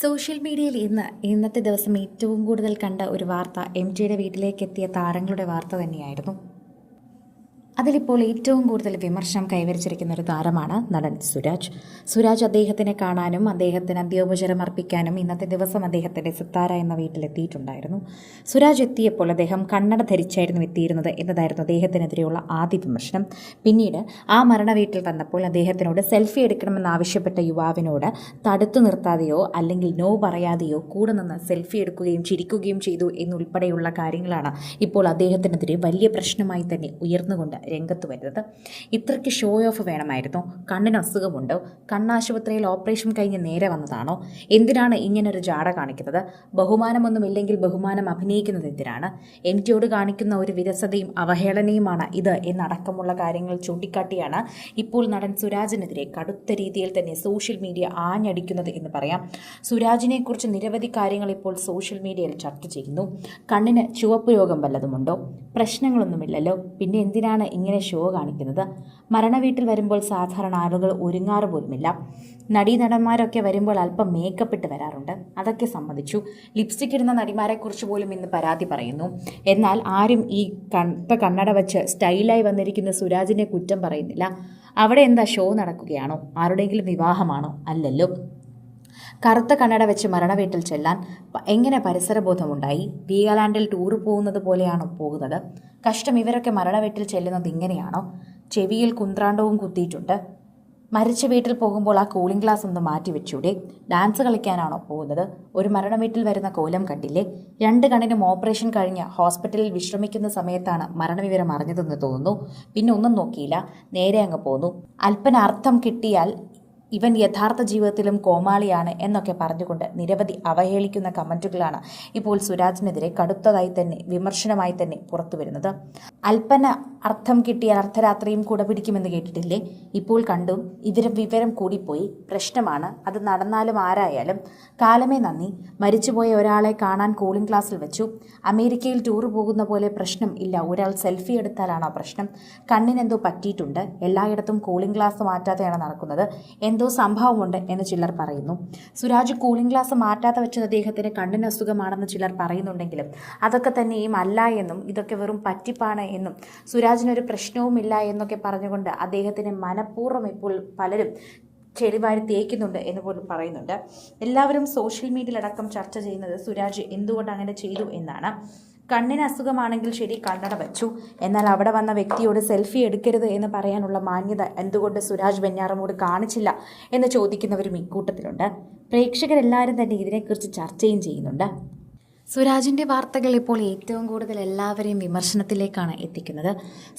Social മീഡിയയിൽ ഇന്ന് ഇന്നത്തെ ദിവസം ഏറ്റവും കൂടുതൽ കണ്ട ഒരു വാർത്ത എം ജിയുടെ വീട്ടിലേക്ക് എത്തിയ താരങ്ങളുടെ വാർത്ത തന്നെയായിരുന്നു. അതിലിപ്പോൾ ഏറ്റവും കൂടുതൽ വിമർശനം കൈവരിച്ചിരിക്കുന്ന ഒരു താരമാണ് നടൻ സുരാജ്. സുരാജ് അദ്ദേഹത്തിനെ കാണാനും അദ്ദേഹത്തിന് അന്ത്യോപചാരം അർപ്പിക്കാനും ഇന്നത്തെ ദിവസം അദ്ദേഹത്തിന്റെ സിത്താര എന്ന വീട്ടിലെത്തിയിട്ടുണ്ടായിരുന്നു. സുരാജ് എത്തിയപ്പോൾ അദ്ദേഹം കണ്ണട ധരിച്ചായിരുന്നു എത്തിയിരുന്നത് എന്നതായിരുന്നു അദ്ദേഹത്തിനെതിരെയുള്ള ആദ്യ വിമർശനം. പിന്നീട് ആ മരണ വീട്ടിൽ വന്നപ്പോൾ അദ്ദേഹത്തിനോട് സെൽഫി എടുക്കണമെന്നാവശ്യപ്പെട്ട യുവാവിനോട് തടുത്തു നിർത്താതെയോ അല്ലെങ്കിൽ നോ പറയാതെയോ കൂടെ നിന്ന് സെൽഫി എടുക്കുകയും ചിരിക്കുകയും ചെയ്തു എന്നുൾപ്പെടെയുള്ള കാര്യങ്ങളാണ് ഇപ്പോൾ അദ്ദേഹത്തിനെതിരെ വലിയ പ്രശ്നമായി തന്നെ ഉയർന്നുകൊണ്ട് രംഗത്ത് വരുന്നത്. ഇത്രയ്ക്ക് ഷോ ഓഫ് വേണമായിരുന്നു. കണ്ണിന് അസുഖമുണ്ടോ. കണ്ണാശുപത്രിയിൽ ഓപ്പറേഷൻ കഴിഞ്ഞ് നേരെ വന്നതാണോ? എന്തിനാണ് ഇങ്ങനൊരു ജാട കാണിക്കുന്നത്? ബഹുമാനമൊന്നുമില്ലെങ്കിൽ ബഹുമാനം അഭിനയിക്കുന്നത് എന്തിനാണ്? എം ടിയോട് കാണിക്കുന്ന ഒരു വിരസതയും അവഹേളനയുമാണ് ഇത് എന്നടക്കമുള്ള കാര്യങ്ങൾ ചൂണ്ടിക്കാട്ടിയാണ് ഇപ്പോൾ നടൻ സുരാജിനെതിരെ കടുത്ത രീതിയിൽ തന്നെ സോഷ്യൽ മീഡിയ ആഞ്ഞടിക്കുന്നത് എന്ന് പറയാം. സുരാജിനെക്കുറിച്ച് നിരവധി കാര്യങ്ങൾ ഇപ്പോൾ സോഷ്യൽ മീഡിയയിൽ ചർച്ച ചെയ്യുന്നു. കണ്ണിന് ചുവപ്പ് രോഗം വല്ലതുമുണ്ടോ? പ്രശ്നങ്ങളൊന്നുമില്ലല്ലോ. പിന്നെ എന്തിനാണ് ഇങ്ങനെ ഷോ കാണിക്കുന്നത്. മരണവീട്ടിൽ വരുമ്പോൾ സാധാരണ ആളുകൾ ഒരുങ്ങാറ് പോലുമില്ല. നടീനടന്മാരൊക്കെ വരുമ്പോൾ അല്പം മേക്കപ്പ് ഇട്ട് വരാറുണ്ട്. അതൊക്കെ സമ്മതിച്ചു. ലിപ്സ്റ്റിക് ഇടുന്ന നടിമാരെക്കുറിച്ച് പോലും ഇന്ന് പരാതി പറയുന്നു. എന്നാൽ ആരും ഈ കണ്ട കണ്ണട വെച്ച് സ്റ്റൈലായി വന്നിരിക്കുന്ന സുരാജിനെ കുറ്റം പറയുന്നില്ല. അവിടെ എന്താ ഷോ നടക്കുകയാണോ? ആരുടെയെങ്കിലും വിവാഹമാണോ? അല്ലല്ലോ. കറുത്ത കണ്ണട വെച്ച് മരണവീട്ടിൽ ചെല്ലാൻ എങ്ങനെ പരിസരബോധമുണ്ടായി? വീഗാലാൻഡിൽ ടൂർ പോകുന്നത് പോലെയാണോ പോകുന്നത്? കഷ്ടം ഇവരൊക്കെ മരണവീട്ടിൽ ചെല്ലുന്നത് ഇങ്ങനെയാണോ? ചെവിയിൽ കുന്ത്രാണ്ടവും കുത്തിയിട്ടുണ്ട്. മരിച്ച വീട്ടിൽ പോകുമ്പോൾ ആ കൂളിംഗ് ഗ്ലാസ് ഒന്ന് മാറ്റി വെച്ചൂടെ? ഡാൻസ് കളിക്കാനാണോ പോകുന്നത്? ഒരു മരണ വീട്ടിൽ വരുന്ന കോലം കണ്ടില്ലേ? രണ്ട് കണ്ണിനും ഓപ്പറേഷൻ കഴിഞ്ഞ് ഹോസ്പിറ്റലിൽ വിശ്രമിക്കുന്ന സമയത്താണ് മരണവിവരം അറിഞ്ഞതെന്ന് തോന്നുന്നു. പിന്നെ ഒന്നും നോക്കിയില്ല. നേരെ അങ്ങ് പോന്നു. അല്പന അർത്ഥം കിട്ടിയാൽ ഇവൻ യഥാർത്ഥ ജീവിതത്തിലും കോമാളിയാണ് എന്നൊക്കെ പറഞ്ഞുകൊണ്ട് നിരവധി അവഹേളിക്കുന്ന കമന്റുകളാണ് ഇപ്പോൾ സുരാജിനെതിരെ കടുത്തതായി തന്നെ വിമർശനമായി തന്നെ പുറത്തു വരുന്നത്. അല്പന അർത്ഥം കിട്ടിയാൽ അർദ്ധരാത്രിയും കൂടെ പിടിക്കുമെന്ന് കേട്ടിട്ടില്ലേ? ഇപ്പോൾ കണ്ടും ഇവരെ വിവരം കൂടിപ്പോയി. പ്രശ്നമാണ്. അത് നടന്നാലും ആരായാലും. കാലമേ നന്ദി. മരിച്ചുപോയ ഒരാളെ കാണാൻ കൂളിംഗ് ക്ലാസ്സിൽ വെച്ചു. അമേരിക്കയിൽ ടൂർ പോകുന്ന പോലെ പ്രശ്നം ഇല്ല. ഒരാൾ സെൽഫി എടുത്താലാണോ പ്രശ്നം? കണ്ണിനെന്തോ പറ്റിയിട്ടുണ്ട്. എല്ലായിടത്തും കൂളിംഗ് ഗ്ലാസ് മാറ്റാതെയാണ് നടക്കുന്നത്. എന്തോ സംഭവമുണ്ട് എന്ന് ചിലർ പറയുന്നു. സുരാജ് കൂളിംഗ് ഗ്ലാസ് മാറ്റാതെ വെച്ചത് അദ്ദേഹത്തിന് കണ്ണിന് അസുഖമാണെന്ന് ചിലർ പറയുന്നുണ്ടെങ്കിലും അതൊക്കെ തന്നെയും അല്ല എന്നും ഇതൊക്കെ വെറും പറ്റിപ്പാണ് എന്നും സുരാജിനൊരു പ്രശ്നവുമില്ല എന്നൊക്കെ പറഞ്ഞുകൊണ്ട് അദ്ദേഹത്തിന് മനഃപൂർവം ഇപ്പോൾ പലരും ചെളിവാരി തേക്കുന്നുണ്ട് എന്ന് പോലും പറയുന്നുണ്ട്. എല്ലാവരും സോഷ്യൽ മീഡിയയിലടക്കം ചർച്ച ചെയ്യുന്നത് സുരാജ് എന്തുകൊണ്ട് അങ്ങനെ ചെയ്തു എന്നാണ്. കണ്ണിന് അസുഖമാണെങ്കിൽ ശരി കണ്ണട വെച്ചു. എന്നാൽ അവിടെ വന്ന വ്യക്തിയോട് സെൽഫി എടുക്കരുത് എന്ന് പറയാനുള്ള മാന്യത എന്തുകൊണ്ട് സുരാജ് വെഞ്ഞാറമൂട് കാണിച്ചില്ല എന്ന് ചോദിക്കുന്നവരും ഇക്കൂട്ടത്തിലുണ്ട്. പ്രേക്ഷകരെല്ലാവരും തന്നെ ഇതിനെക്കുറിച്ച് ചർച്ചയും ചെയ്യുന്നുണ്ട്. സുരാജിന്റെ വാർത്തകൾ ഇപ്പോൾ ഏറ്റവും കൂടുതൽ എല്ലാവരെയും വിമർശനത്തിലേക്കാണ് എത്തിക്കുന്നത്.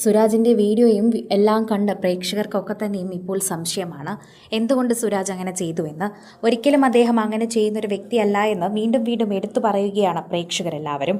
സുരാജിന്റെ വീഡിയോയും എല്ലാം കണ്ട് പ്രേക്ഷകർക്കൊക്കെ തന്നെയും ഇപ്പോൾ സംശയമാണ്. എന്തുകൊണ്ട് സുരാജ് അങ്ങനെ ചെയ്തുവെന്ന് ഒരിക്കലും അദ്ദേഹം അങ്ങനെ ചെയ്യുന്നൊരു വ്യക്തിയല്ല എന്ന് വീണ്ടും വീണ്ടും എടുത്തു പറയുകയാണ് പ്രേക്ഷകരെല്ലാവരും.